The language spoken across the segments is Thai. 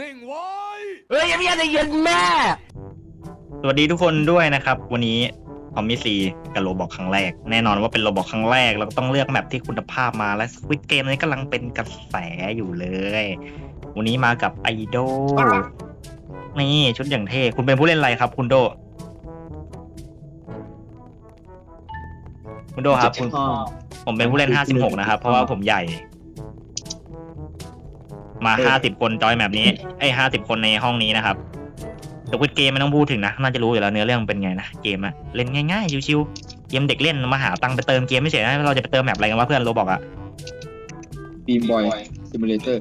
นิ่งไว้ เฮ้ยพี่อะไรเย็นแม่ สวัสดีทุกคนด้วยนะครับ วันนี้คอมมิซีกับโรบอกครั้งแรก แน่นอนว่าเป็นโรบอกครั้งแรกเราก็ต้องเลือกแมปที่คุณภาพมาและสควิตเกมนี้กำลังเป็นกระแสอยู่เลย วันนี้มากับไอโดนี่ชุดอย่างเท่ คุณเป็นผู้เล่นอะไรครับ คุณโด คุณโดครับคุณผมเป็นผู้เล่น 56 นะครับ เพราะว่าผมใหญ่ มา50คนจอยแบบนี้ไอ้50คนในห้องนี้นะครับแต่วิดเกมไม่ต้องพูดถึงนะน่าจะรู้อยู่แล้วเนื้อเรื่องมันเป็นไงนะเกมอะเล่นง่ายๆชิวๆเกมเด็กเล่นมาหาตังค์ไปเติมเกมไม่เฉยนะเราจะไปเติมแบบอะไรกันวะเพื่อนโรบอกอะบีมบอยซิมูเลเตอร์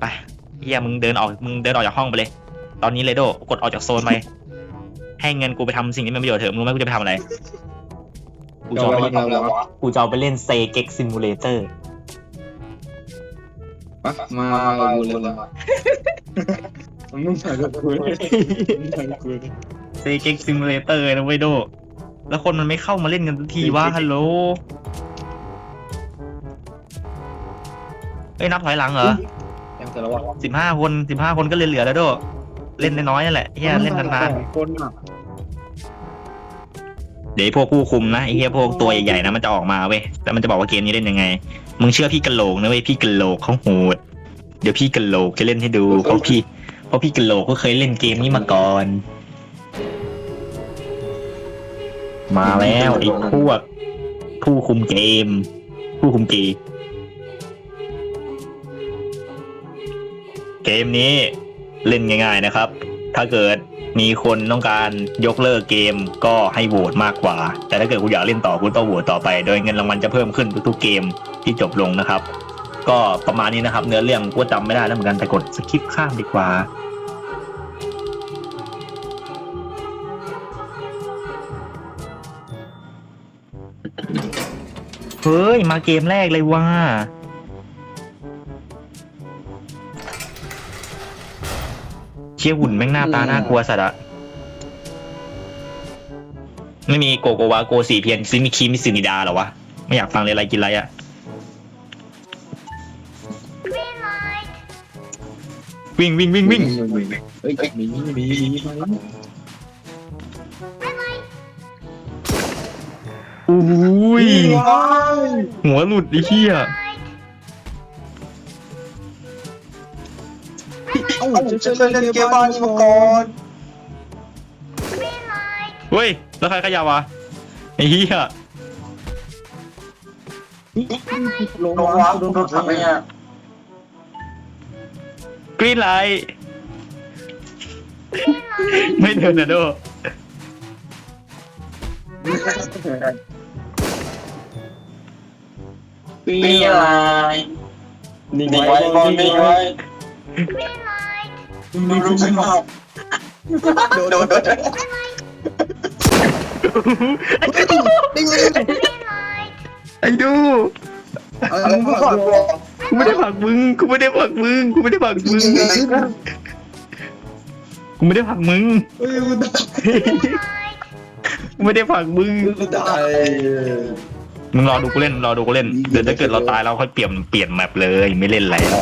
ไปเฮียมึงเดินออกมึงเดินออกจากห้องไปเลย ตอนนี้เลยโดกดออกจากโซนไปให้เงินกูไปทำสิ่งที่มันประโยชน์เถอะมึงรู้ไหมกูจะไปทำอะไรกูจะเอาไปเล่นทำแล้ววะกูจะเอาไปเล่นเซเก็กซิมูเลเตอร์ ปะมามาดูเลยมามึงต้องถ่ายกับกูเลยมึงถ่ายกับกูเลยเซเก็กซิมูเลเตอร์นะเว้ยโด แล้วคนมันไม่เข้ามาเล่นกันสักทีว่าฮัลโหลเอ้ยนับถอยหลังเหรอยังแต่ละวันสิบห้าคนสิบห้าคนก็เหลือๆแล้วโด เล่นน้อยๆนั่นแหละเฮียเล่นนานคนอะๆเดี๋ยวไอ้พวกผู้คุมนะไอ้เฮียพวกตัวใหญ่ๆนะมันจะออกมาเว้ยแล้วมันจะบอกว่าเกมนี้เล่นยังไง มึงเชื่อพี่กะโหลกนะเว้ยพี่กะโหลกเขาโหด เดี๋ยวพี่กะโหลกจะเล่นให้ดูเพราะพี่เพราะพี่กะโหลกก็เคยเล่นเกมนี้มาก่อน มาแล้วไอ้พวก ผู้คุมเกม ผู้คุมเกมเกมนี้เล่นง่าย ๆนะครับ ถ้าเกิด มีคนต้องการยกเลิกเกมก็ให้โหวตมากกว่า แต่ถ้าเกิดคุณอยากเล่นต่อคุณต้องโหวตต่อไป โดยเงินรางวัลจะเพิ่มขึ้นทุกๆเกมที่จบลงนะครับ ก็ประมาณนี้นะครับ เนื้อเรื่องก็จำไม่ได้แล้วเหมือนกันแต่กดสคิปข้ามดีกว่าเฮ้ย มาเกมแรกเลยว่า เชี่ยหุ่นแม่งหน้าตาน่ากลัวสัตว์อะไม่มีโกโกวาโกสีเพียนซิมิคิมิสึนิดาเหรอวะ ไม่อยากฟังเลยอะไรกินอะไรอะวิ่งวิ่งวิ่งวิ่งเฮ้ยมีมีมีมีมาแล้วอุ้ยหัวหลุดไอ้เหี้ย อ้าจะเคยเล่นเกมบ้านนี้มาก่อนเฮ้ยแล้วใครขยับวะไอ้เหี้ยลงวะโดนรถถังเนี่ยกรีนไลท์ไม่เดินนะโดปีอะไรนิ่งไว้บอลนิ่งไว้นิ่งรู้ สึกว่าโดนโดนโดนนิ่งเลยไอ้ดูอะไรมึงก่อนกูไม่ได้ผลักมึง กูไม่ได้ผลักมึง กูไม่ได้ผลักมึง กูไม่ได้ผลักมึง เฮ้ยกูตายกูไม่ได้ผลักมึง กูตายมึงรอดูกูเล่น รอดูกูเล่น เดี๋ยวถ้าเกิดเราตายเราค่อยเปลี่ยนเปลี่ยนแมปเลย ไม่เล่นแล้ว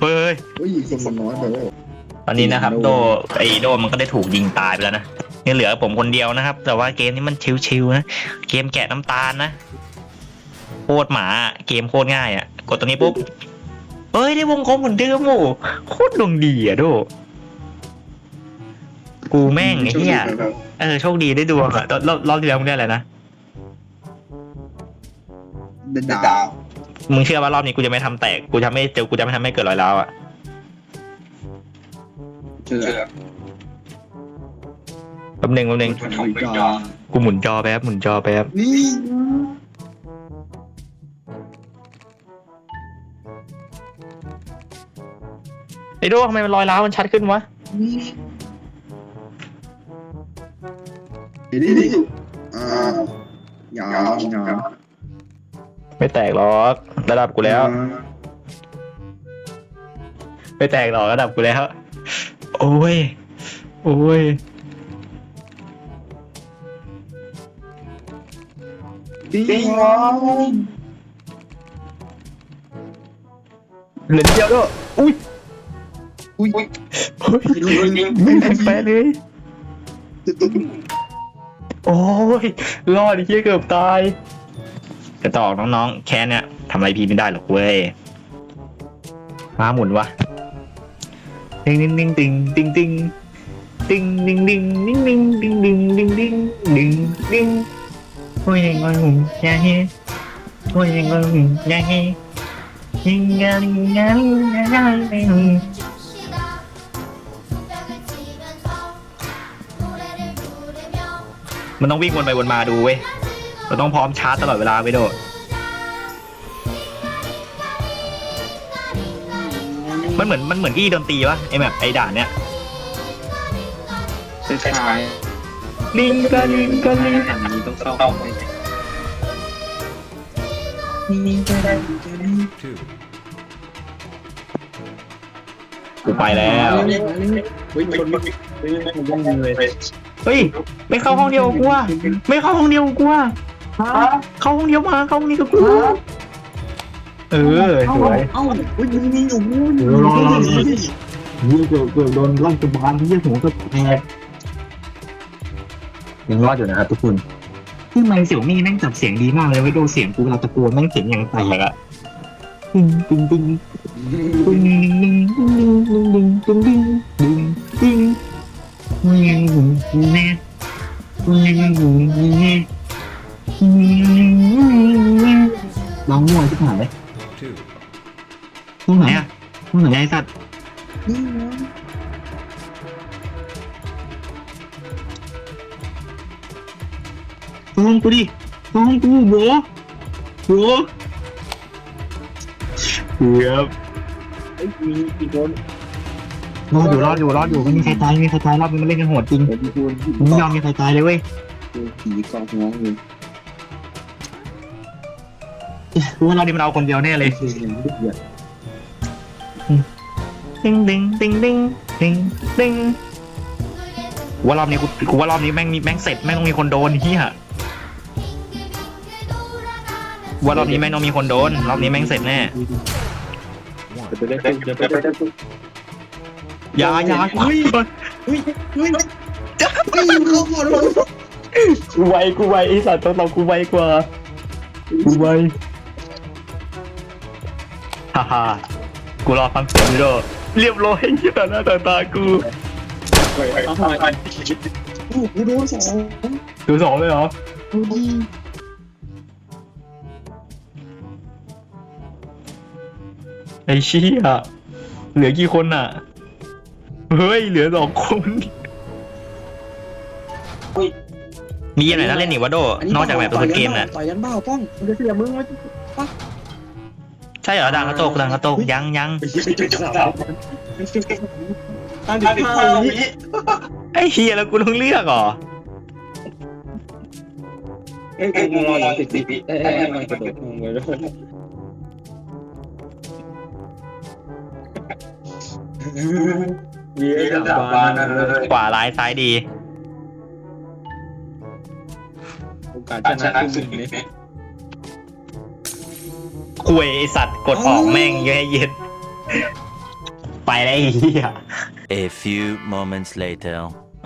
เฮ้ยเฮ้ยคนมันน้อยไปแล้วตอนนี้นะครับ โดไอโดมันก็ได้ถูกยิงตายไปแล้วนะนี่เหลือผมคนเดียวนะครับ แต่ว่าเกมนี้มันชิวๆนะเกมแกะน้ำตาลนะโคตรหมาเกมโคตรง่ายอะ กดตรงนี้ปุ๊บเฮ้ยได้วงกลมเหมือนเดิมโอ้โคตรดวงดีอะโดกูแม่งไอ้เหี้ยเออโชคดีได้ดวงอะรอบรอบรอบที่แล้วมึงได้อะไรนะเป็นดาว มึงเชื่อว่ารอบนี้กูจะไม่ทำแตก กูจะไม่เจอ กูจะไม่ทำให้เกิดรอยร้าวอะเชื่อแป๊บหนึงแป๊บหนึงทำไปจอกูหมุนจอแป๊บ หมุนจอแป๊บ นี่ไอ้โดทำไมมันรอยร้าวมันชัดขึ้นวะ นี่นี่นี่อ่าอย่าอย่า ไม่แตกหรอกระดับกูแล้ว ไม่แตกหรอกระดับกูแล้ว โอ้ย โอ้ยปีวเหลือนิดเดียวด้วยอุ้ยอุ้ยอุ้ยไม่แพ้แพ้เลยโอ้ยรอดไอ้เหี้ยเกือบตาย กระตอกน้องๆ แค่เนี้ยทำอะไรพี่ไม่ได้หรอกเว้ยม้าหมุนวะติงติงติงติงติงติงติงติงติงติงติงติงติงติงติงติงติงโอ้ยยังไงหุ่นยาเฮโอ้ยยังไงหุ่นยาเฮยิงงานงานงานมันต้องวิ่งวนไปวนมาดูเว้ย เราต้องพร้อมชาร์จตลอดเวลาไปโดดมันเหมือนมันเหมือนที่ดนตรีวะไอแบบไอด่านเนี้ยคล้ายลิงกะลิงกะลิงๆอันนี้ต้องเข้าไปกูไปแล้วเฮ้ยคนไม่ไม่ไม่ไม่เลยเฮ้ยไม่เข้าห้องเดียวกับกูอะไม่เข้าห้องเดียวกับกูอะ เข้าห้องเดียวมาเข้าห้องนี้กับกูเออสวยเอ้าเฮ้ยมีอยู่เดี๋ยวรอรอรอยี่เกือบเกือบโดนลั่นกระบาลที่ยี่หัวก็แตกยังรอดอยู่นะครับทุกคนที่ไมค์เสี่ยวมี่แม่งจับเสียงดีมากเลยไว้ดูเสียงกูเวลาตะโกนแม่งเสียงอย่างแตกอะตึงตึงตึงตึงตึงตึงตึงตึงตึงตึงตึงตึงแน่ตึงแน่ น้องมั่วที่ผ่านเลยตรงไหนอะตรงไหนไอ้สัตว์ห้องกูดิห้องกูโบโบเกือบไอ้มีอีกคนรอดอยู่รอดอยู่รอดอยู่ไม่มีใครตายไม่มีใครตายรอบนี้มันเล่นกันโหดจริงเดี๋ยวมีคนมึงไม่ยอมมีใครตายเลยเว้ยผีกองหัวเลย กูว่าเราดิมันเอาคนเดียวแน่เลยคืออย่างที่เดือดติงติงติงติงติงติงกูว่ารอบนี้กูกูว่ารอบนี้แม่งมีแม่งเสร็จแม่งต้องมีคนโดนเฮียว่ารอบนี้แม่งต้องมีคนโดนรอบนี้แม่งเสร็จแน่จะไปได้จะไปได้อยาอยาเฮ้ยเฮ้ยเฮ้ยจะไปยิงเขาหมดเลยกูไวกูไวไอสัตว์ตัวเรากูไวกว่ากูไว ฮ่าฮ่ากูรอฟังเสียงอยู่ด้วยเรียบร้อยเหี้ยหน้าตาตากูไปเอาทำไมกูกูโดนสองดูสองเลยเหรอกูดีไอ้เชี่ยเหลือกี่คนอะ เฮ้ย เหลือสองคนมีอะไรน่าเล่นอีกวะโด นอกจากแบบตัวเกมน่ะต่อยยันเบ้าป้องมึงจะเสียมึงไหม ใช่เหรอดังกระโตกดังกระโตกยังยังไปยิงไปจุดสามอันที่ห้าวิไอ้เฮียแล้วกูต้องเลือกเหรอเอ้ยกูรอหลังสิบวิเอ้ยเอ้ยมันกระโดดลงไปแล้วเยี่ยมบานเลยขวาร้ายซ้ายดีโอกาสชนะคือหนึ่งเนี่ ยคุยไอสัตว์กดออกแม่งเยอะเย็นไปแล้วไอ้เฮีย A few moments later.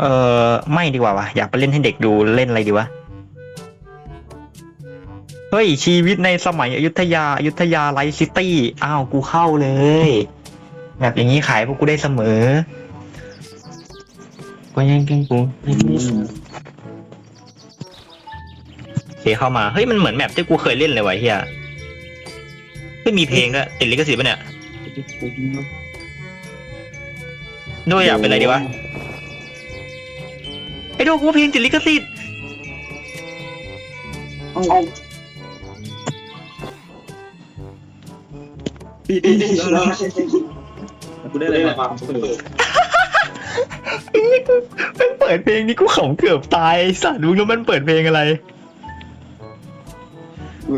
เออไม่ดีกว่าวะอยากไปเล่นให้เด็กดูเล่นอะไรดีวะ เฮ้ย ชีวิตในสมัยอยุธยาอยุธยาไลท์ซิตี้ อ้าว กูเข้าเลย แบบอย่างนี้ขายพวกกูได้เสมอ ก็ยังกินกูโอเคเข้ามา เฮ้ย มันเหมือนแมปที่กูเคยเล่นเลยวะเฮีย ไม่มีเพลงด้วยติดลิขสิทธิ์ปะเนี่ยด้วยอยากเป็นอะไรดีวะไอ้โดกูว่าเพลงติดลิขสิทธิ์ดีดีดีแล้วกูได้อะไรมาเปิดมันเปิดเพลงนี้กูขำเกือบตายไอ้สัตว์รู้แล้วมันเปิดเพลงอะไร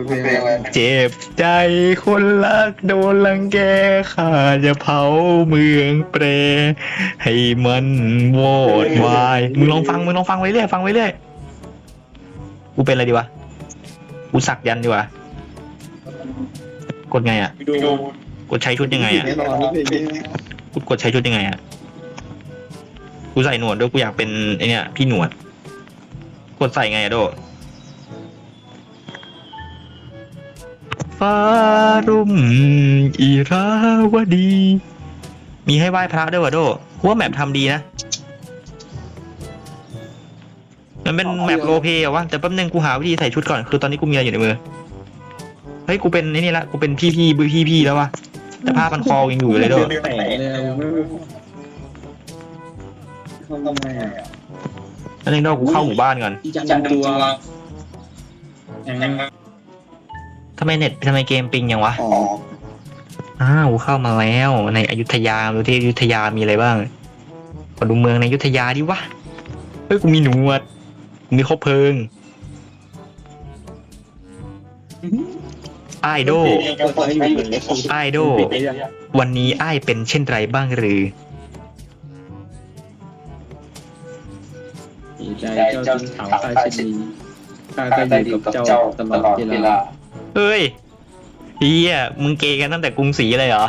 เพลงอะไรเจ็บใจคนรักโดนลังแกข้าจะเผาเมืองเปร ให้มันโวดวาย มึงลองฟัง มึงลองฟังไว้เรื่อยฟังไว้เรื่อยกูเป็นอะไรดีวะ กูสักยันต์ดีว่ากดไงอะดูกกดใช้ชุดยังไงอะ แน่นอนเพลงนี้กูกดใช้ชุดยังไงอะ กูใส่หนวดด้วยกูอยากเป็นไอเนี่ยพี่หนวด กดใส่ไงอะโด ฟ้ารุ่มอีราวดี มีให้ไหว้พระด้วยวะโดกูว่าแมปทำดีนะ มันเป็นแมปโรลเพลย์อะวะแต่แป๊บนึงกูหาวิธีใส่ชุดก่อน คือตอนนี้กูมีอะไรอยู่ในมือ เฮ้ย กูเป็นไอ้นี่ละ กูเป็นพี่พี่พี่พี่แล้ววะแต่ผ้าพันคอยังอยู่เลยโดแตกเลยอะไม่ทำไมอะแล้วนึงโดกูเข้าหมู่บ้านก่อนอีจังตัวยังทำไมเน็ตทำไมเกมปิงยังวะ อ๋ออ้าวเข้ามาแล้วในอยุธยาดูที่อยุธยามีอะไรบ้างมาดูเมืองในอยุธยาดิวะ เฮ้ยกูมีหนวดกูมีคบเพลิงไอายโดก็ใช้อยู่เลยไอายโดวันนี้ไอ้ายเป็นเช่นไรบ้างหรือใจเจ้าขาวใต้ชนีข้าก็อยู่กับเจ้าตลอดเวลา เฮ้ยเฮียมึงเกย์กันตั้งแต่กรุงศรีเลยเหรอ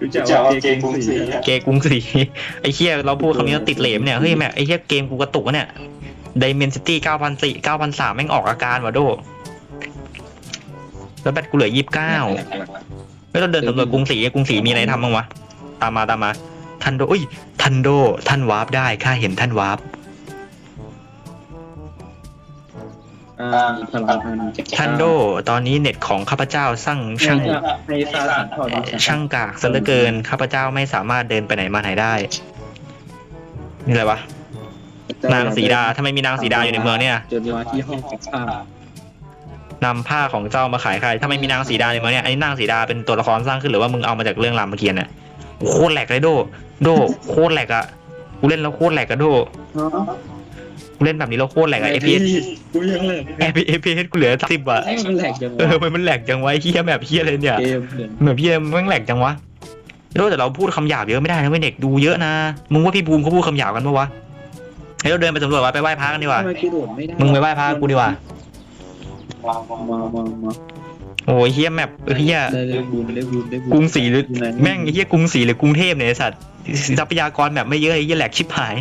รู้จักว่าเกงกรุงศรีเกย์กรุงศรี ไอ้เฮียเราพูดคำนี้แล้วติดเหลมเนี่ย เฮ้ยแม่งไอ้เฮียเกมกูกระตุกอะเนี่ย Dimensity 9,400 9,300แม่งออกอาการว่ะโด แล้วแบตกูเหลือ29ไม่ต้องเดินสำรวจกรุงศรีกรุงศรีมีอะไรทำบ้างวะ ตามมาตามมา ทันโดอุ้ย ทันโด ท่านวาร์ปได้ ข้าเห็นท่านวาร์ป อ่าพลังงานทันโด ตอนนี้เน็ตของข้าพเจ้าสร้างช่างให้ซาสันถอดช่างกากซะเหลือเกินข้าพเจ้าไม่สามารถเดินไปไหนมาไหนได้ นี่อะไรวะ นางสีดาทำไมมีนางสีดาอยู่ในเมืองเนี่ยจนมาที่ห้องของข้านำผ้าของเจ้ามาขายใครทำไมมีนางสีดาในเมืองเนี่ยอันนี้นางสีดาเป็นตัวละครสร้างขึ้นหรือว่ามึงเอามาจากเรื่องรามเกียรติ์เนี่ยโอ้โหโคตรแหลกเลยโด โดโคตรแหลกอะกูเล่นแล้วโคตรแหลกอะโดกู เล่นแบบนี้แล้วโคตรแหลกอะ FPS กูยังแหลก FPS กูเหลือสิบอะให้มันแหลกยังเออมันมันแหลกจังวะไอ้เฮียแบบเฮียเลยเนี่ยเกมเหมือนเหมือนพี่เอ็มแม่งแหลกจังวะโดแต่เราพูดคำหยาบเยอะไม่ได้นะเว้ยเด็กดูเยอะนะมึงว่าพี่บูมเขาพูดคำหยาบกันปะวะเฮ้ยเราเดินไปสำรวจวะไปไหว้พระกันดีกว่า ทำไมกูโดดไม่ได้มึงไปไหว้พระกูดีกว่า มามามามาโอ้ยเฮียแมปเฮียได้เลยบุญได้บุญได้บุญกรุงศรีหรือแม่งไอ้เฮียกรุงศรีหรือกรุงเทพเนี่ยไอ้สัตว์ทรัพยากรแบบไม่เยอะไอ้เฮียแหลกชิบหาย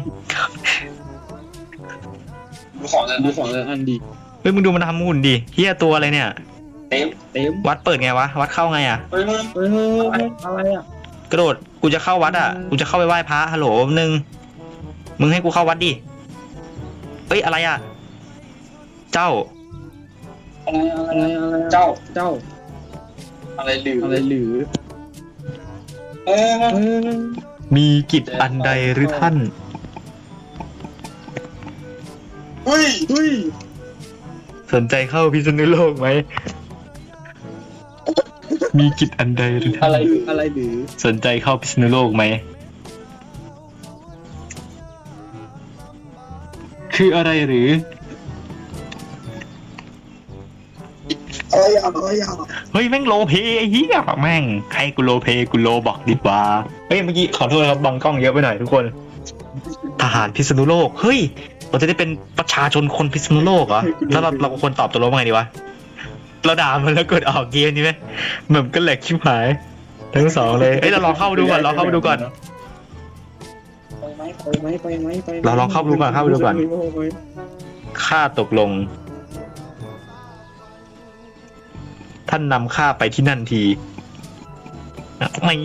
ดูของดูของเลยอันดีเฮ้ยมึงดูมันทำหุ่นดิเฮียตัวอะไรเนี่ย เต็มวัดเปิดไงวะ วัดเข้าไงอะเฮ้ยเฮ้ยเฮ้ยอะไรอะกระโดด กูจะเข้าวัดอะ กูจะเข้าไปไหว้พระฮัลโหลแป๊บนึง มึงให้กูเข้าวัดดิ เฮ้ยอะไรอะ เจ้า อะไรอะไรอะไรเจ้าเจ้า อะไรหรืออะไรหรือเออมีกิจอันใดหรือท่าน เฮ้ยเฮ้ยสนใจเข้าพิษณุโลกไหม มีกิจอันใดหรือท่านอะไรอะไรหรือสนใจเข้าพิษณุโลกไหม คืออะไรหรือ อะไรอะอะไรอะเฮ้ยแม่งโลเพไอ้เหี้ยแม่งใครกูโลเพกูโลบอกดีกว่า เฮ้ยเมื่อกี้ขอโทษครับบังกล้องเยอะไปหน่อยทุกคน ทหารพิษณุโลก เฮ้ย เราจะได้เป็นประชาชนคนพิษณุโลกเหรอแล้วเราเราควรตอบตัวลบว่าไงดีวะเราด่ามันแล้วกดออกเกมนี้ไหมเหมือนก็แหลกชิบหาย ทั้งสองเลยเอ้ยเราลองเข้าไปดูก่อนเราเข้าไปดูก่อน ไปไหมไปไหมไปไหมไปไหมเราลองเข้าไปดูก่อนเข้าไปดูก่อน ค่าตกลง ท่านนำข้าไปที่นั่นทีไม่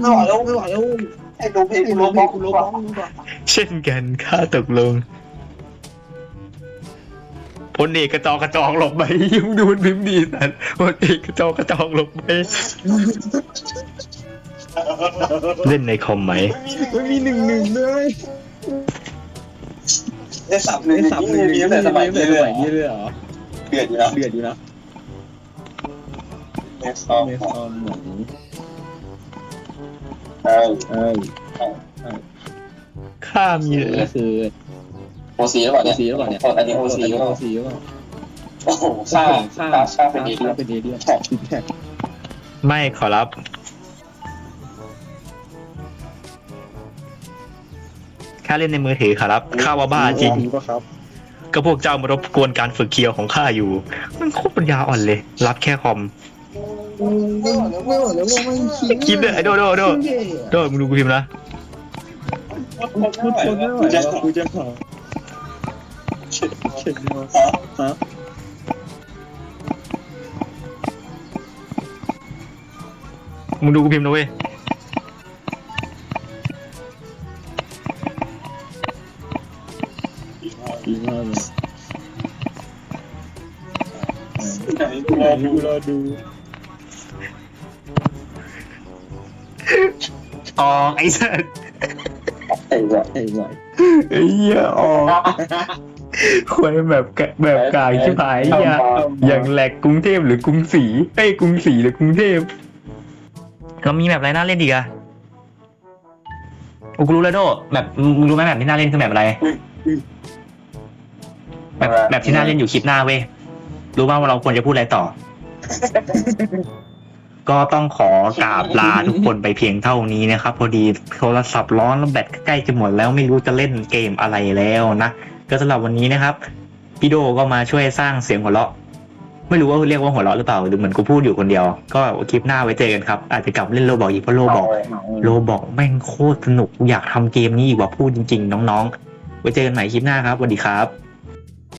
ไม่ไหวแล้วไม่ไหวแล้วไอ้โดเพกูโลบล็อกกูโลบล็อก เช่นกันค่าตกลงพลเอกกระจอกกระจองหลบไปยิ้มดูมันพิมพ์ดีสันพลเอกกระจอกกระจองหลบไปเล่นในคอมไหมไม่มีหนึ่งหนึ่งเลยได้สับเลไอ้ยสับเลยมีตั้งแต่สมัยนี้เลยนี้เลยเหรอเดือดอยู่แล้วเดือดอยู่นะเนสตอมเมซอนหมูเออเอ้ย ข้ามีก็คือโอซีหรือเปล่าโอเนี่ยซีหรือเปล่าเนี่ยอันนี้โอซีหรือเปล่าโอซีหรือเปล่าโอ้โหค่าค่าค่าเป็นดีด้วยเป็นเอเดียแท็กแท็กไม่ขอรับ ข้าเล่นในมือถือขอรับ ข้าว่าบ้าจริงป่ะครับก็พวกเจ้ามารบกวนการฝึกเคียวของข้าอยู่ มันโคตรปัญญาอ่อนเลย รับแค่คอม ไม่ไหวแล้วไม่ไหวแล้วว่าไม่คิดคิดเลยไอ้โดโดโด โดมึงดูกูพิมพ์นะ พูดคนไม่ไหวแล้วกูจะขอเข็นเข็นมาฮะมึงดูกูพิมพ์นะเว้ยดีมากเลยไหนกูรอดูรอดูอ๋อไอ้สัส ไอ้แบบไอ้ไหวไอ้เหี้ยอ๋อควรแบบกะแบบกายชิบหายไอ้เหี้ยอย่างแหลกกรุงเทพหรือกรุงศรีเอ้ยกรุงศรีหรือกรุงเทพเรามีแบบอะไรน่าเล่นดีอะโอ้กูรู้แล้วโดแบบมึงรู้ไหมแบบที่น่าเล่นคือแบบอะไร แบบแบบที่น่าเล่นอยู่คลิปหน้าเว้ยรู้ว่าเราควรจะพูดอะไรต่อ ก็ต้องขอกราบลาทุกคนไปเพียงเท่านี้นะครับ พอดีโทรศัพท์ร้อนแล้วแบตใกล้จะหมดแล้วไม่รู้จะเล่นเกมอะไรแล้วนะก็สำหรับวันนี้นะครับพี่โดก็มาช่วยสร้างเสียงหัวเราะ ไม่รู้ว่าเรียกว่าหัวเราะหรือเปล่าหรือเหมือนกูพูดอยู่คนเดียว ก็คลิปหน้าไว้เจอกันครับอาจจะกลับเล่นโลบอกอีกเพราะโลบอกโลบอกแม่งโคตรสนุกอยากทำเกมนี้อีกว่าพูดจริง ๆ น้องๆไว้เจอกันใหม่คลิปหน้าครับสวัสดีครับ